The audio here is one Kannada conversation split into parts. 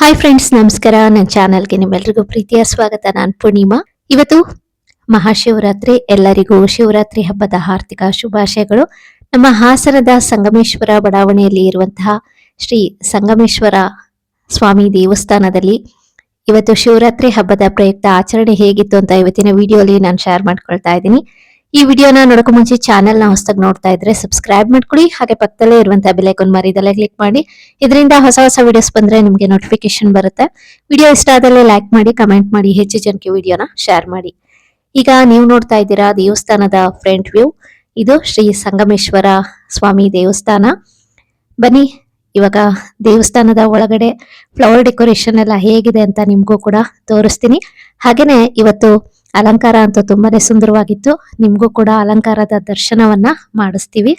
ಹಾಯ್ ಫ್ರೆಂಡ್ಸ್ ನಮಸ್ಕಾರ. ನನ್ನ ಚಾನಲ್ಗೆ ನಿಮ್ಮೆಲ್ರಿಗೂ ಪ್ರೀತಿಯ ಸ್ವಾಗತ. ನಾನು ಪೂರ್ಣಿಮಾ. ಇವತ್ತು ಮಹಾಶಿವರಾತ್ರಿ, ಎಲ್ಲರಿಗೂ ಶಿವರಾತ್ರಿ ಹಬ್ಬದ ಹಾರ್ದಿಕ ಶುಭಾಶಯಗಳು. ನಮ್ಮ ಹಾಸನದ ಸಂಗಮೇಶ್ವರ ಬಡಾವಣೆಯಲ್ಲಿ ಇರುವಂತಹ ಶ್ರೀ ಸಂಗಮೇಶ್ವರ ಸ್ವಾಮಿ ದೇವಸ್ಥಾನದಲ್ಲಿ ಇವತ್ತು ಶಿವರಾತ್ರಿ ಹಬ್ಬದ ಪ್ರಯುಕ್ತ ಆಚರಣೆ ಹೇಗಿತ್ತು ಅಂತ ಇವತ್ತಿನ ವಿಡಿಯೋಲಿ ನಾನು ಶೇರ್ ಮಾಡ್ಕೊಳ್ತಾ ಇದ್ದೀನಿ. ಈ ವಿಡಿಯೋನ ನೋಡೋಕೆ ಮುಂಚೆ ಚಾನೆಲ್ನ ಹೊಸದಾಗಿ ನೋಡ್ತಾ ಇದ್ರೆ ಸಬ್ಸ್ಕ್ರೈಬ್ ಮಾಡ್ಕೊಳ್ಳಿ ಹಾಗೆ ಪಕ್ಕದಲ್ಲೇ ಇರುವಂತಹ ಬೆಲೈಕನ್ ಮರಿದಲ್ಲೇ ಕ್ಲಿಕ್ ಮಾಡಿ. ಇದರಿಂದ ಹೊಸ ಹೊಸ ವಿಡಿಯೋಸ್ ಬಂದ್ರೆ ನಿಮಗೆ ನೋಟಿಫಿಕೇಶನ್ ಬರುತ್ತೆ. ವಿಡಿಯೋ ಇಷ್ಟ ಆದಲ್ಲಿ ಲೈಕ್ ಮಾಡಿ ಕಮೆಂಟ್ ಮಾಡಿ, ಹೆಚ್ಚು ಜನಕ್ಕೆ ವಿಡಿಯೋನ ಶೇರ್ ಮಾಡಿ. ಈಗ ನೀವು ನೋಡ್ತಾ ಇದ್ದೀರಾ ದೇವಸ್ಥಾನದ ಫ್ರಂಟ್ ವ್ಯೂ ಇದು ಶ್ರೀ ಸಂಗಮೇಶ್ವರ ಸ್ವಾಮಿ ದೇವಸ್ಥಾನ. ಬನ್ನಿ, ಇವಾಗ ದೇವಸ್ಥಾನದ ಒಳಗಡೆ ಫ್ಲವರ್ ಡೆಕೋರೇಷನ್ ಎಲ್ಲ ಹೇಗಿದೆ ಅಂತ ನಿಮಗೂ ಕೂಡ ತೋರಿಸ್ತೀನಿ. ಹಾಗೇನೆ ಇವತ್ತು ಅಲಂಕಾರ ಅಂತೂ ತುಂಬಾನೇ ಸುಂದರವಾಗಿತ್ತು. ನಿಮ್ಗೂ ಕೂಡ ಅಲಂಕಾರದ ದರ್ಶನವನ್ನ ಮಾಡಿಸ್ತೀವಿ.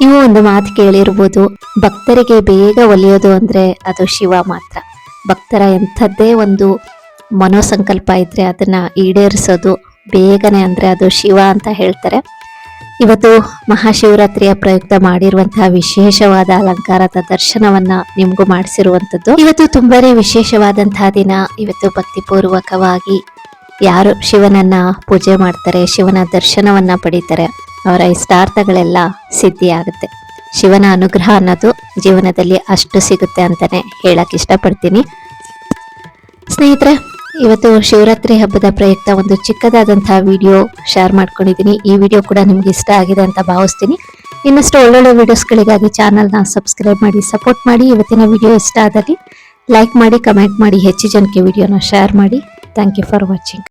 ನೀವು ಒಂದು ಮಾತು ಕೇಳಿರ್ಬೋದು, ಭಕ್ತರಿಗೆ ಬೇಗ ಒಲಿಯೋದು ಅಂದ್ರೆ ಅದು ಶಿವ ಮಾತ್ರ. ಭಕ್ತರ ಎಂಥದ್ದೇ ಒಂದು ಮನೋಸಂಕಲ್ಪ ಇದ್ರೆ ಅದನ್ನ ಈಡೇರಿಸೋದು ಬೇಗನೆ ಅಂದ್ರೆ ಅದು ಶಿವ ಅಂತ ಹೇಳ್ತಾರೆ. ಇವತ್ತು ಮಹಾಶಿವರಾತ್ರಿಯ ಪ್ರಯುಕ್ತ ಮಾಡಿರುವಂತಹ ವಿಶೇಷವಾದ ಅಲಂಕಾರದ ದರ್ಶನವನ್ನ ನಿಮಗೂ ಮಾಡಿಸಿರುವಂಥದ್ದು. ಇವತ್ತು ತುಂಬಾನೇ ವಿಶೇಷವಾದಂತಹ ದಿನ. ಇವತ್ತು ಭಕ್ತಿಪೂರ್ವಕವಾಗಿ ಯಾರು ಶಿವನನ್ನ ಪೂಜೆ ಮಾಡ್ತಾರೆ, ಶಿವನ ದರ್ಶನವನ್ನ ಪಡಿತಾರೆ. ಅವರ ಇಷ್ಟಾರ್ಥಗಳೆಲ್ಲ ಸಿದ್ಧಿಯಾಗುತ್ತೆ. ಶಿವನ ಅನುಗ್ರಹ ಅನ್ನೋದು ಜೀವನದಲ್ಲಿ ಅಷ್ಟು ಸಿಗುತ್ತೆ ಅಂತಾನೆ ಹೇಳಕ್ ಇಷ್ಟಪಡ್ತೀನಿ. ಸ್ನೇಹಿತರೆ, ಇವತ್ತು ಶಿವರಾತ್ರಿ ಹಬ್ಬದ ಪ್ರಯುಕ್ತ ಒಂದು ಚಿಕ್ಕದಾದಂತಹ ವಿಡಿಯೋ ಶೇರ್ ಮಾಡ್ಕೊಂಡಿದ್ದೀನಿ. ಈ ವಿಡಿಯೋ ಕೂಡ ನಿಮ್ಗೆ ಇಷ್ಟ ಆಗಿದೆ ಅಂತ ಭಾವಿಸ್ತೀನಿ. ಇನ್ನಷ್ಟು ಒಳ್ಳೊಳ್ಳೆ ವಿಡಿಯೋಸ್ಗಳಿಗಾಗಿ ಚಾನಲ್ನ ಸಬ್ಸ್ಕ್ರೈಬ್ ಮಾಡಿ, ಸಪೋರ್ಟ್ ಮಾಡಿ. ಇವತ್ತಿನ ವಿಡಿಯೋ ಇಷ್ಟ ಆದಲ್ಲಿ ಲೈಕ್ ಮಾಡಿ, ಕಮೆಂಟ್ ಮಾಡಿ, ಹೆಚ್ಚು ಜನಕ್ಕೆ ವಿಡಿಯೋನ ಶೇರ್ ಮಾಡಿ. Thank you for watching.